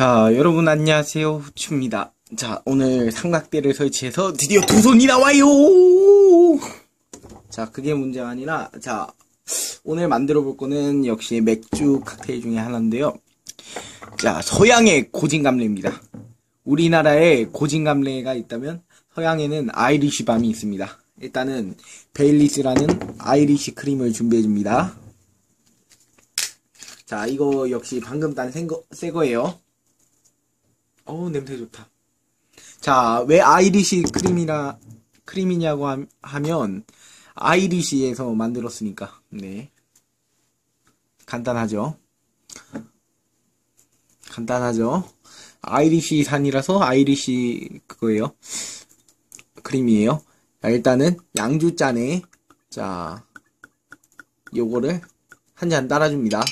자, 여러분 안녕하세요. 후추입니다. 자, 오늘 삼각대를 설치해서 드디어 두 손이 나와요! 자, 그게 문제가 아니라, 자, 오늘 만들어 볼 거는 역시 맥주 칵테일 중에 하나인데요. 자, 서양의 고진감래입니다. 우리나라에 고진감래가 있다면 서양에는 아이리시 밤이 있습니다. 일단은 베일리스라는 아이리시 크림을 준비해 줍니다. 자, 이거 역시 방금 딴 새 거예요. 어우, 냄새 좋다. 자, 왜 아이리시 크림이라, 크림이냐고 함- 하면, 아이리시에서 만들었으니까, 네. 간단하죠? 간단하죠? 아이리시 산이라서 아이리시 그거예요. 크림이에요. 자, 일단은 양주 잔에, 자, 요거를 한 잔 따라줍니다.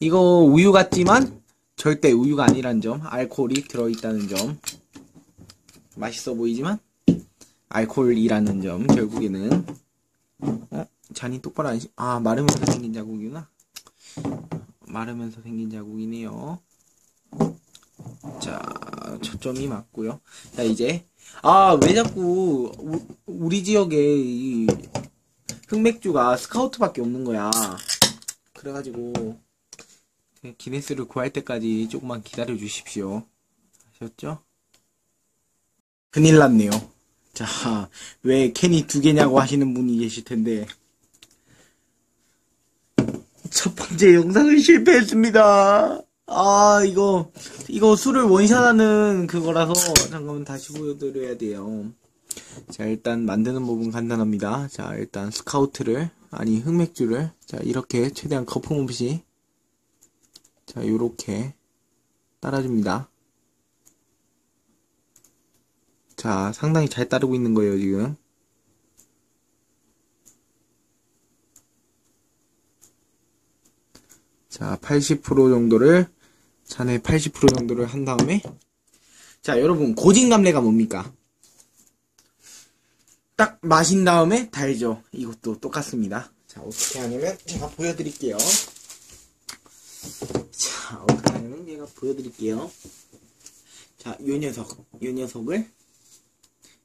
이거 우유 같지만 절대 우유가 아니란 점, 알코올이 들어있다는 점. 맛있어 보이지만 알코올이라는 점, 결국에는. 어? 잔이 똑바로 안, 시... 아, 마르면서 생긴 자국이구나. 마르면서 생긴 자국이네요. 자, 초점이 맞고요. 자, 이제. 아, 왜 자꾸 우, 우리 지역에 이 흑맥주가 스카우트밖에 없는 거야. 그래가지고 기네스를 구할 때까지 조금만 기다려 주십시오. 아셨죠? 큰일 났네요. 자, 왜 캔이 두 개냐고 하시는 분이 계실 텐데. 첫 번째 영상을 실패했습니다. 아, 이거, 이거 술을 원샷하는 그거라서, 잠깐만 다시 보여드려야 돼요. 자, 일단 만드는 법은 간단합니다. 자, 일단 스카우트를, 아니, 흑맥주를, 자, 이렇게 최대한 거품 없이, 자, 요렇게 따라줍니다. 자, 상당히 잘 따르고 있는 거예요, 지금. 자, 80% 정도를, 잔에 80% 정도를 한 다음에, 자, 여러분, 고진감래가 뭡니까? 딱 마신 다음에 달죠. 이것도 똑같습니다. 자, 어떻게 하냐면, 제가 보여드릴게요. 제가 보여드릴게요. 자, 요 녀석, 요 녀석을,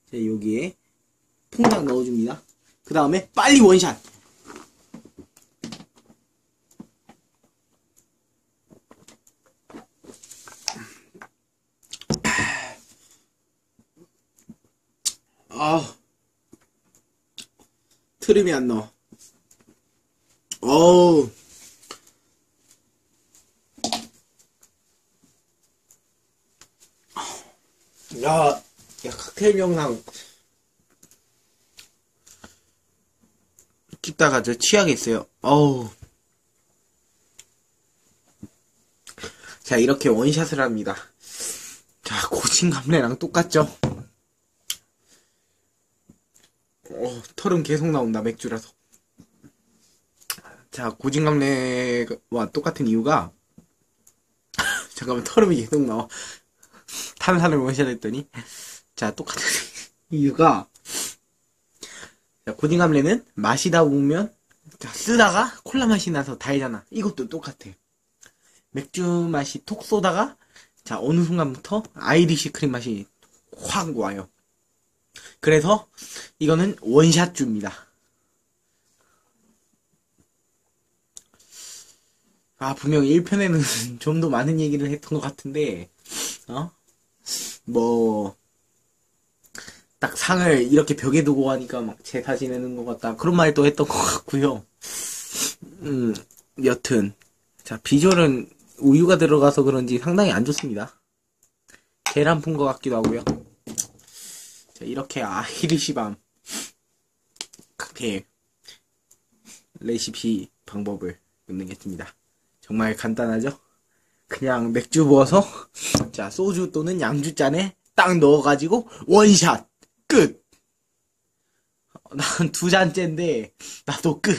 자, 여기에, 퐁당 넣어줍니다. 그 다음에, 빨리 원샷! 아, 트림이 안 넣어. 어우. 야, 야, 칵테일 영상. 찍다가 저 취하겠어요. 어우. 자, 이렇게 원샷을 합니다. 자, 고진감래랑 똑같죠? 어, 털은 계속 나온다, 맥주라서. 자, 고진감래와 똑같은 이유가, 잠깐만, 털음이 계속 나와. 탄산을 원샷 했더니, 자, 똑같은 이유가, 자, 고진감래는 마시다 보면, 자, 쓰다가 콜라 맛이 나서 달잖아. 이것도 똑같아. 맥주 맛이 톡 쏘다가, 자, 어느 순간부터 아이리시 크림 맛이 확 와요. 그래서 이거는 원샷주입니다. 아, 분명 1편에는 좀 더 많은 얘기를 했던 것 같은데, 어? 뭐, 딱 상을 이렇게 벽에 두고 하니까 막 제사 지내는 것 같다. 그런 말도 했던 것 같고요. 음, 여튼. 자, 비주얼은 우유가 들어가서 그런지 상당히 안 좋습니다. 계란 푼 것 같기도 하고요. 자, 이렇게 아이리시밤 칵테일 레시피 방법을 만들겠습니다. 정말 간단하죠? 그냥 맥주 부어서 자 소주 또는 양주 잔에 딱 넣어가지고 원샷 끝. 난 두 잔째인데 나도 끝.